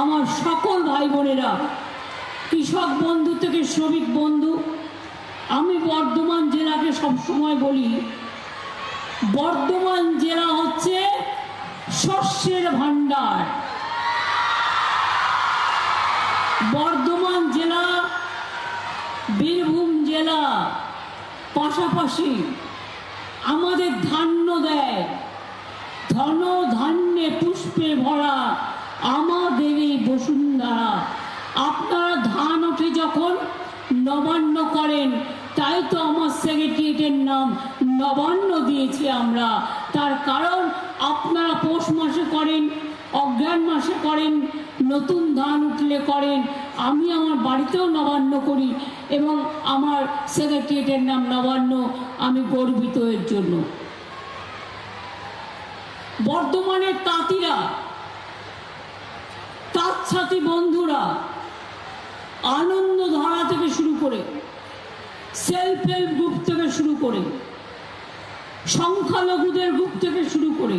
আমার সকল ভাই বোনেরা কৃষক বন্ধু থেকে শ্রমিক বন্ধু, আমি বর্ধমান জেলাকে সবসময় বলি, বর্ধমান জেলা হচ্ছে শস্যের ভাণ্ডার। বর্ধমান জেলা, বীরভূম জেলা, পাশাপাশি আমাদের ধান্য দেয় ধন ধান্যে পুষ্পে ভরা আমাদের এই বসুন্ধরা, আপনারা ধান ওঠে যখন নবান্ন করেন, তাই তো আমার সেক্রেটারিয়েটের নাম নবান্ন দিয়েছি আমরা। তার কারণ আপনারা পৌষ মাসে করেন অজ্ঞান মাসে করেন, নতুন ধান উঠলে করেন, আমি আমার বাড়িতেও নবান্ন করি এবং আমার সেক্রেটারিয়েটের নাম নবান্ন, আমি গর্বিত এর জন্য। বর্ধমানের তাঁতিরা তাঁত সাথী বন্ধুরা আনন্দ ধারা থেকে শুরু করে সেলফ হেল্প গ্রুপ থেকে শুরু করে সংখ্যালঘুদের গ্রুপ থেকে শুরু করে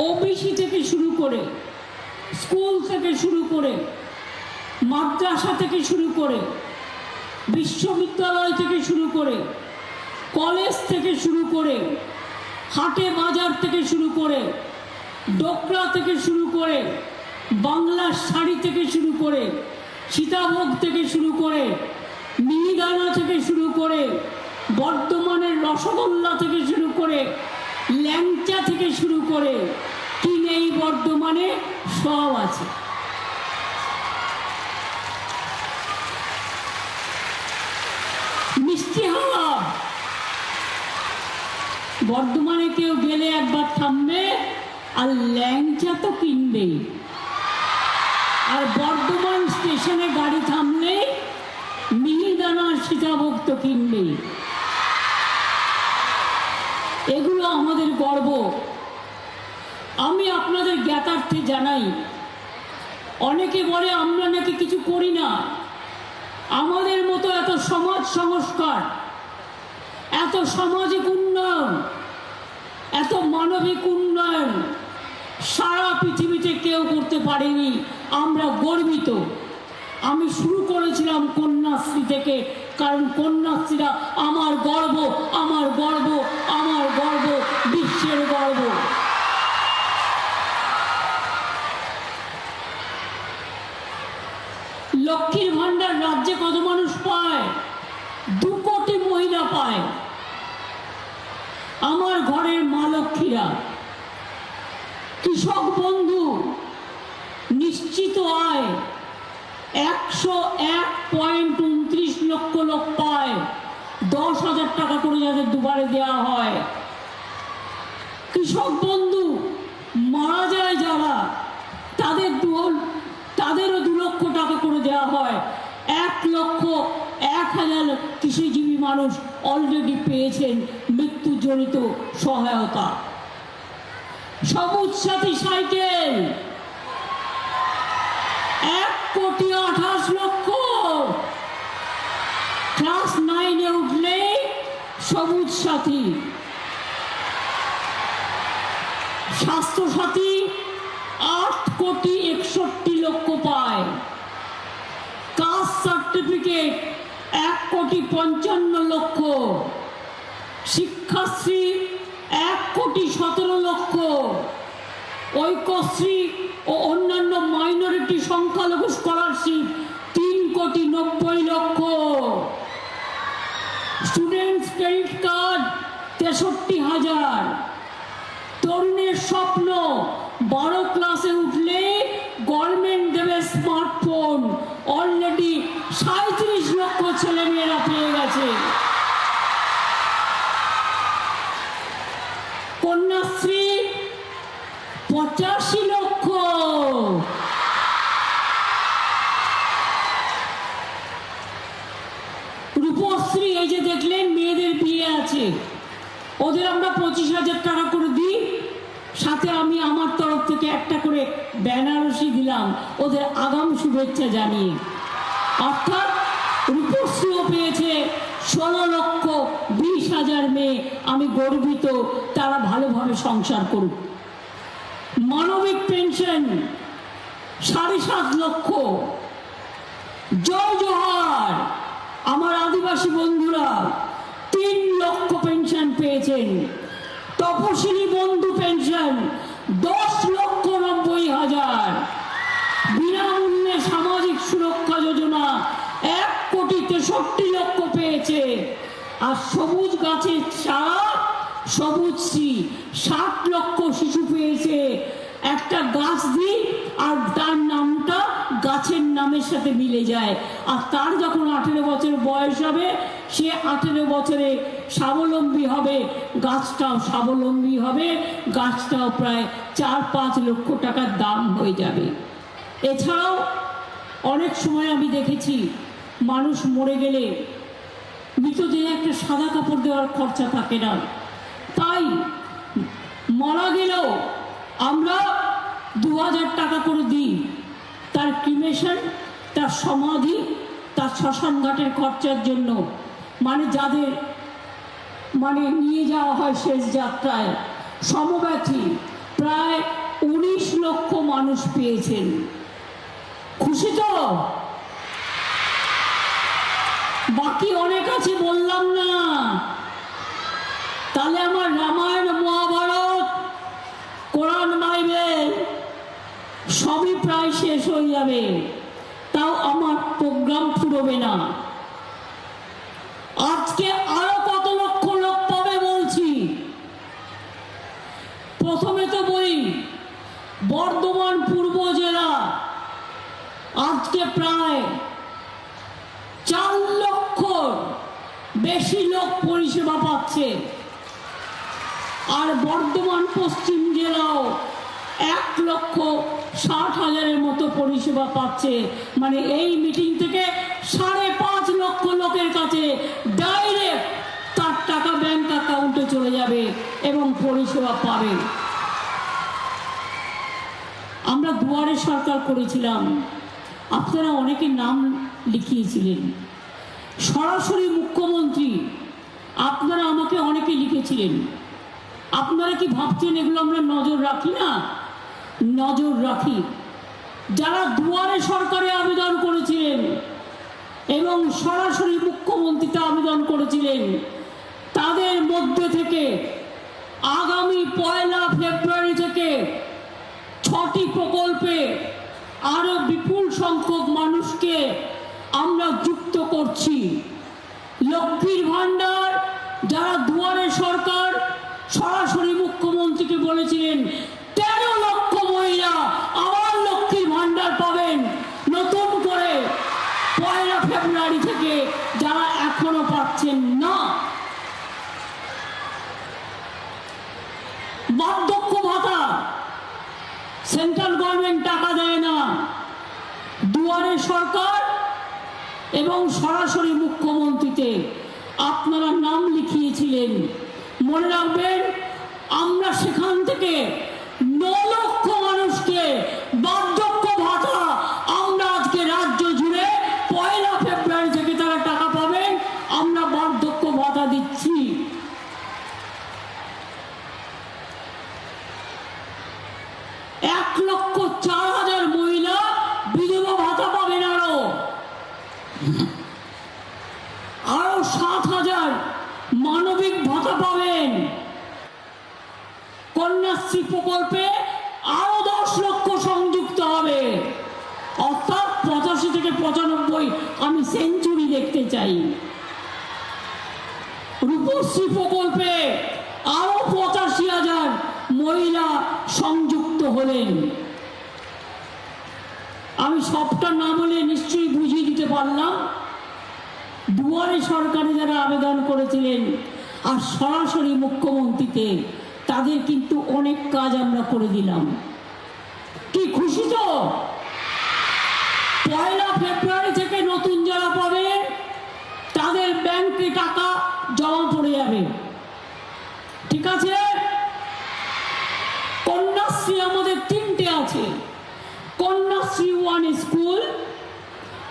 ওবিসি থেকে শুরু করে স্কুল থেকে শুরু করে মাদ্রাসা থেকে শুরু করে বিশ্ববিদ্যালয় থেকে শুরু করে কলেজ থেকে শুরু করে হাটে বাজার থেকে শুরু করে ডোকরা থেকে শুরু করে বাংলার শাড়ি থেকে শুরু করে, সীতাভোগ থেকে শুরু করে, মিহিদানা থেকে শুরু করে, বর্ধমানের রসগোল্লা থেকে শুরু করে, ল্যাংচা থেকে শুরু করে, কি নেই বর্ধমানে, সব আছে। মিষ্টি হাওয়া! বর্ধমানে কেউ গেলে একবার থামবে, আর ল্যাংচা তো কিনবেই। আর বর্ধমান স্টেশনে গাড়ি থামলে মিহিদানা সীতাভোগ তো কিনবেই এগুলো আমাদের গর্ব। আমি আপনাদের জ্ঞাতার্থে জানাই, অনেকে বলে আমরা নাকি কিছু করি না। আমাদের মতো এত সমাজ সংস্কার, এত সামাজিক উন্নয়ন, এত মানবিক উন্নয়ন সারা পৃথিবীতে কেউ করতে পারেনি। আমরা গর্বিত। আমি শুরু করেছিলাম কন্যাশ্রী থেকে, কারণ কন্যাশ্রীরা আমার গর্ব আমার গর্ব আমার গর্ব, বিশ্বের গর্ব। লক্ষ্মীর ভাণ্ডার রাজ্যে কত মানুষ পায় দু কোটি মহিলা পায় আমার ঘরের মা লক্ষ্মীরা কৃষক বন্ধু নিশ্চিত আয় একশো এক পয়েন্ট উনত্রিশ লক্ষ লোক পায়। দশ হাজার টাকা করে যাদের দুবারে দেওয়া হয়। কৃষক বন্ধু, মারা যায় যারা, তাদের দু, তাদেরও দু লক্ষ টাকা করে দেওয়া হয়। এক লক্ষ এক হাজার কৃষিজীবী মানুষ অলরেডি পেয়েছেন মৃত্যুজনিত সহায়তা। সবুজ সাথী সাইকেল। এক কোটি আঠাশ লক্ষ। ক্লাস নাইনে উঠলে সবুজ সাথী। স্বাস্থ্য সাথী আট কোটি একষট্টি লক্ষ পায়। কাস্ট সার্টিফিকেট এক কোটি পঞ্চান্ন লক্ষ। শিক্ষাশ্রী এক কোটি সতেরো লক্ষ। ঐক্যশ্রী ও অন্যান্য মাইনরিটি সংখ্যালঘু স্কলারশিপ তিন কোটি নব্বই লক্ষ। স্টুডেন্টস ক্রেডিট কার্ড তেষট্টি হাজার। তরুণের স্বপ্ন, বারো ক্লাসে উঠলে গভর্নমেন্ট দেবে স্মার্টফোন অলরেডি সাঁত্রিশ লক্ষ ছেলেমেয়েরা পেয়ে গেছে। কন্যাশ্রী ওদের আমরা পঁচিশ হাজার টাকা করে দিই, সাথে আমি আমার তরফ থেকে একটা করে বেনারসি দিলাম ওদের আগাম শুভেচ্ছা জানিয়ে। অর্থাৎ রূপশ্রীও পেয়েছে ষোলো লক্ষ বিশ হাজার মেয়ে, আমি গর্বিত তারা ভালোভাবে সংসার করুক। মানবিক পেনশন সাড়ে সাত লক্ষ। জয় জোহার। আমার আদিবাসী বন্ধুরা তিন লক্ষ পেনশন পেয়েছেন। তপশিলি বন্ধু পেনশন দশ লক্ষ নব্বই হাজার। বিনামূল্যে সামাজিক সুরক্ষা যোজনা, এক কোটি তেষট্টি লক্ষ পেয়েছে। আর সবুজ গাছের চারা, সবুজ শ্রী ষাট লক্ষ শিশু পেয়েছে। একটা গাছ দিই আর তার নামটা গাছের নামের সাথে মিলে যায়। আর তার যখন আঠেরো বছর বয়স হবে, সে আঠেরো বছরে স্বাবলম্বী হবে, গাছটাও স্বাবলম্বী হবে, গাছটাও প্রায় চার পাঁচ লক্ষ টাকার দাম হয়ে যাবে। এছাড়াও অনেক সময় আমি দেখেছি, মানুষ মরে গেলে মৃতদেহে একটা সাদা কাপড় দেওয়ার খরচা থাকে না। তাই মারা গেলেও আমরা দু হাজার টাকা করে দিই। তার ক্রিমেশন, তার সমাধি, তার শ্মশান ঘাটের খরচার জন্য। মানে যাদের মানে নিয়ে যাওয়া হয় শেষ যাত্রায়। সমব্যথী, প্রায় উনিশ লক্ষ মানুষ পেয়েছেন। খুশি তো? বাকি অনেক আছে, বললাম না। তাহলে আমার রামায়ণ প্রায় শেষ হয়ে যাবে। তাও আমার প্রোগ্রাম ফুরবে না। আজকে আরও কত লক্ষ লোক পাবে বলছি। প্রথমে তো বলি, বর্ধমান পূর্ব জেলা, আজকে প্রায় চার লক্ষ বেশি লোক পরিষেবা পাচ্ছে। আর বর্ধমান পশ্চিম জেলাও এক লক্ষ ষাট হাজারের মতো পরিষেবা পাচ্ছে। মানে এই মিটিং থেকে সাড়ে পাঁচ লক্ষ লোকের কাছে ডাইরেক্ট তার টাকা ব্যাংক অ্যাকাউন্টে চলে যাবে এবং পরিষেবা পাবে। আমরা দুয়ারে সরকার করেছিলাম। আপনারা অনেকে নাম লিখিয়েছিলেন। সরাসরি মুখ্যমন্ত্রী, আপনারা আমাকে অনেকে লিখেছিলেন। আপনারা কি ভাবছেন এগুলো আমরা নজর রাখি না? নজর রাখি। যারা দুয়ারে সরকারে আবেদন করেছিলেন এবং সরাসরি মুখ্যমন্ত্রীতে আবেদন করেছিলেন, তাদের মধ্যে থেকে আগামী পয়লা ফেব্রুয়ারি থেকে ছটি প্রকল্পে আরও বিপুল সংখ্যক মানুষকে আমরা যুক্ত করছি। লক্ষ্মীর ভান্ডার যারা দুয়ারে সরকার সরাসরি মুখ্যমন্ত্রীকে বলেছিলেন তেরো লক্ষ মহিলা আবার লক্ষ্মীর ভান্ডার পাবেন নতুন করে পয়লা ফেব্রুয়ারি থেকে যারা এখনও পাচ্ছেন না বার্ধক্য ভাতা সেন্ট্রাল গভর্নমেন্ট টাকা দেয় না দুয়ারে সরকার এবং সরাসরি মুখ্যমন্ত্রীতে আপনারা নাম লিখিয়েছিলেন। মনে রাখবেন আমরা সেখান থেকে ন লক্ষ মানুষকে বার্ধক্য ভাতা আমরা আজকে রাজ্য জুড়ে পয়লা ফেব্রুয়ারি থেকে তারা টাকা পাবেন আমরা বার্ধক্য ভাতা দিচ্ছি এক লক্ষ চার হাজার মহিলা বিধবা ভাতা পাবেন আরও আরও সাত হাজার মানবিক ভাতা পাবেন কন্যাশ্রী প্রকল্পে আরও দশ লক্ষ সংযুক্ত হবে। অর্থাৎ পঁচাশি থেকে পঁচানব্বই আমি সেঞ্চুরি দেখতে চাই। রূপশ্রী প্রকল্পে আরও পঁচাশি হাজার মহিলা সংযুক্ত হলেন। আমি সবটা না বলে নিশ্চয়ই বুঝিয়ে দিতে পারলাম। দুয়ারে সরকারে যারা আবেদন করেছিলেন, আর সরাসরি মুখ্যমন্ত্রীতে তাদের কিন্তু অনেক কাজ আমরা করে দিলাম। কি খুশি তো? পয়লা ফেব্রুয়ারি থেকে নতুন যারা পাবেন তাদের ব্যাংকে টাকা জমা পড়ে যাবে। ঠিক আছে? কন্যাশ্রী আমাদের তিনটে আছে। Kanyashree one school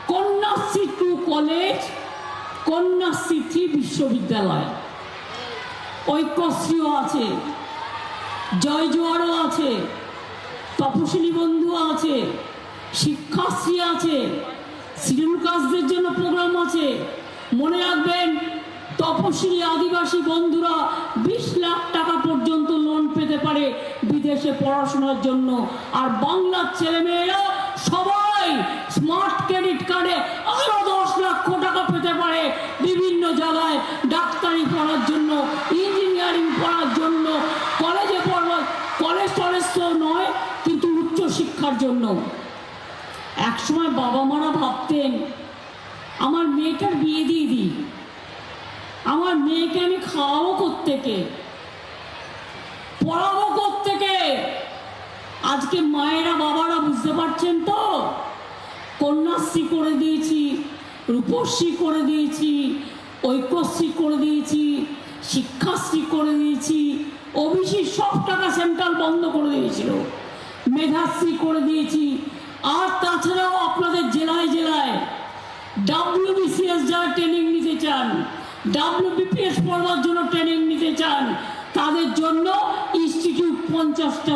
Kanyashree two college Kanyashree three বিশ্ববিদ্যালয়। ঐক্যশ্রীও আছে। জয় জোয়ারও আছে তপশিলি বন্ধু আছে, শিক্ষাশ্রী আছে শিডিউল জন্য প্রোগ্রাম আছে। মনে রাখবেন তপশিলি আদিবাসী বন্ধুরা বিশ লাখ টাকা পর্যন্ত লোন পেতে পারে বিদেশে পড়াশোনার জন্য। আর বাংলার ছেলেমেয়েরা সবাই স্মার্ট ক্রেডিট কার্ডে আরও দশ লক্ষ টাকা পেতে পারে বিভিন্ন জায়গায় ডাক্তারি পড়ার জন্য ইঞ্জিনিয়ারিং পড়ার জন্য কলেজে পড়ার কলেজ টলেজ তো নয় কিন্তু উচ্চ শিক্ষার জন্য। একসময় বাবা মারা ভাবতেন, আমার মেয়েটার বিয়ে দিয়ে দিই। আমার মেয়েকে আমি খাওয়াবো কোত্থেকে? পড়াবো কোত্থেকে? আজকে মায়েরা বাবারা বুঝতে পারছেন তো? কন্যাশ্রী করে দিয়েছি, রূপশ্রী করে দিয়েছি, ঐক্যশ্রী করে দিয়েছি, শিক্ষাশ্রী করে দিয়েছি ওবিসি সব টাকা সেন্ট্রাল বন্ধ করে দিয়েছিল। মেধাশ্রী করে দিয়েছি। আর তাছাড়াও আপনাদের জেলায় জেলায় ডাব্লিউবিসিএস যারা ট্রেনিং নিতে চান ডাব্লিউবিপিএস পড়বার জন্য ট্রেনিং নিতে চান, তাদের জন্য ইনস্টিটিউট পঞ্চাশটা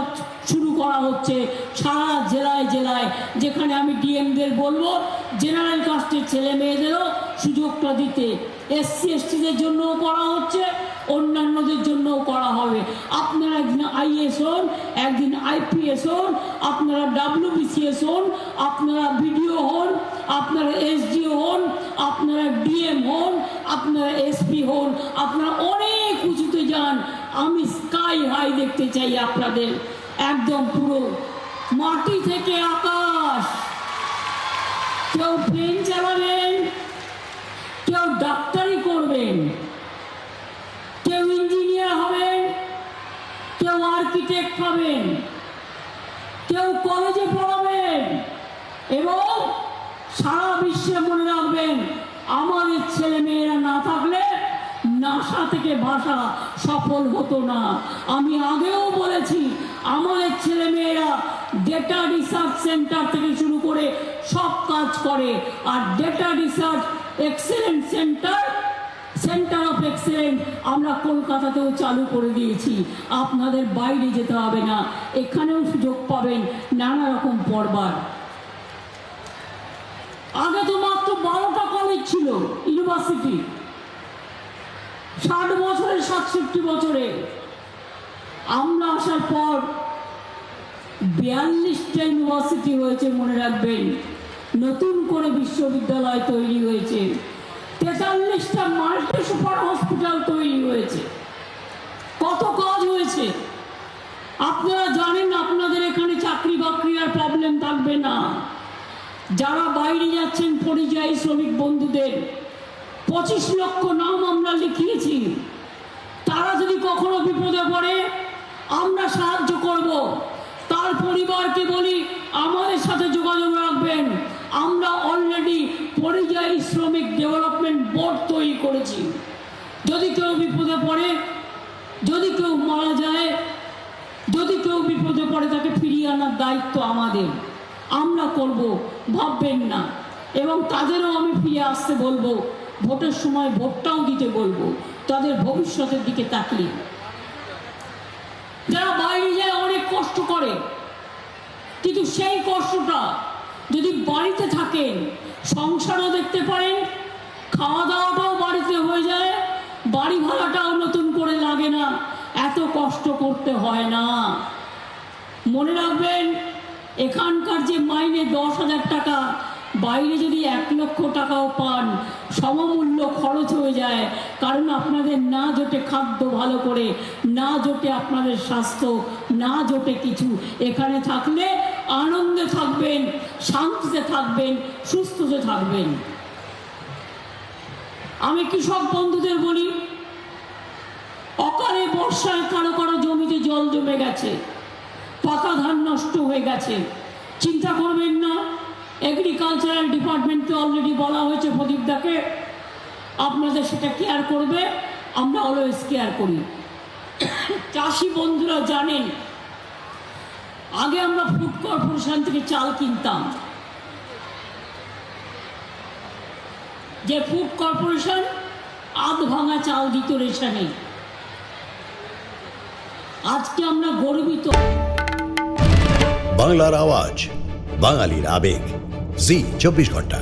শুরু করা হচ্ছে সারা জেলায় জেলায়। যেখানে আমি ডিএমদের বলব জেনারেল কাস্টের ছেলে মেয়েদেরও সুযোগটা দিতে এসসি, এসটিদের জন্যও করা হচ্ছে, অন্যান্যদের জন্যও করা হবে। আপনারা একদিন আইএস হন, একদিন আইপিএস হন, আপনারা ডাব্লিউবিসিএস হন, আপনারা বিডিও হন, আপনারা এসডিও হন, আপনারা ডিএম হন, আপনারা এসপি হন, আপনারা অনেক উঁচুতে যান। আমি স্কাই হাই দেখতে চাই আপনাদের, একদম পুরো মাটি থেকে আকাশ। কেউ প্লেন চালাবেন কেউ ডাক্তারি করবেন, কেউ ইঞ্জিনিয়ার হবেন, কেউ আর্কিটেক্ট হবেন, কেউ কলেজে পড়াবেন এবং সারা বিশ্বে মনে রাখবেন, আমাদের ছেলে মেয়েরা না থাকলে নাসা থেকে ভাষা সফল হতো না। আমি আগেও বলেছি, আমাদের ছেলে মেয়েরা ডেটা রিসার্চ সেন্টার থেকে শুরু করে সব কাজ করে। আর data research excellent centre centre of excellence আমরা কলকাতাতেও চালু করে দিয়েছি। আপনাদের বাইরে যেতে হবে না, এখানেও সুযোগ পাবেন নানা রকম পড়বার আগে তো মাত্র বারোটা কলেজ ছিল ইউনিভার্সিটি ষাট বছরের সাতষট্টি বছরে। আমরা আসার পর বিয়াল্লিশটা ইউনিভার্সিটি হয়েছে, মনে রাখবেন। নতুন করে বিশ্ববিদ্যালয় তৈরি হয়েছে। তেতাল্লিশটা মাল্টি সুপার হসপিটাল তৈরি হয়েছে। কত কাজ হয়েছে? আপনারা জানেন আপনাদের এখানে চাকরি বাকরি আর প্রবলেম থাকবে না। যারা বাইরে যাচ্ছেন, পরিযায়ী শ্রমিক বন্ধুদের, পঁচিশ লক্ষ নাম আমরা লিখিয়েছি। তারা যদি কখনো বিপদে পড়ে, আমরা সাহায্য করব। পরিবারকে বলি, আমাদের সাথে যোগাযোগ রাখবেন। আমরা অলরেডি পরিযায়ী শ্রমিক ডেভেলপমেন্ট বোর্ড তৈরি করেছি। যদি কেউ বিপদে পড়ে, যদি কেউ মারা যায়, যদি কেউ বিপদে পড়ে, তাকে ফিরিয়ে আনার দায়িত্ব আমাদের। আমরা করব, ভাববেন না। এবং তাদেরও আমি ফিরে আসতে বলব, ভোটের সময় ভোটটাও দিতে বলব, তাদের ভবিষ্যতের দিকে তাকিয়ে। যারা বাইরে যায়, অনেক কষ্ট করে। কিন্তু সেই কষ্টটা যদি বাড়িতে থাকেন, সংসারও দেখতে পারেন খাওয়া দাওয়াটাও বাড়িতে হয়ে যায় বাড়ি ভাড়াটাও নতুন করে লাগে না, এত কষ্ট করতে হয় না। মনে রাখবেন, এখানকার যে মাইনে দশ হাজার টাকা, বাইরে যদি এক লক্ষ টাকাও পান, সমমূল্য খরচ হয়ে যায়, কারণ আপনাদের না জোটে খাদ্য ভালো করে, না জোটে আপনাদের স্বাস্থ্য, না জোটে কিছু। এখানে থাকলে আনন্দে থাকবেন, শান্তিতে থাকবেন, সুস্থতে থাকবেন। আমি কৃষক বন্ধুদের বলি, অকালে বর্ষায় কারও কারও জমিতে জল জমে গেছে, পাকা ধান নষ্ট হয়ে গেছে। চিন্তা করবেন না এগ্রিকালচারাল ডিপার্টমেন্টকে অলরেডি বলা হয়েছে প্রদীপদাকে আপনাদের সেটা কেয়ার করবে, আমরা অলওয়েজ কেয়ার করি। চাষি বন্ধুরা জানেন আগে আমরা ফুড কর্পোরেশন থেকে চাল কিনতাম। যে ফুড কর্পোরেশন আধ ভাঙা চাল দিত রেশানে। আজকে আমরা গর্বিত। বাংলার আওয়াজ, বাঙালির আবেগ। জি, চব্বিশ ঘণ্টা।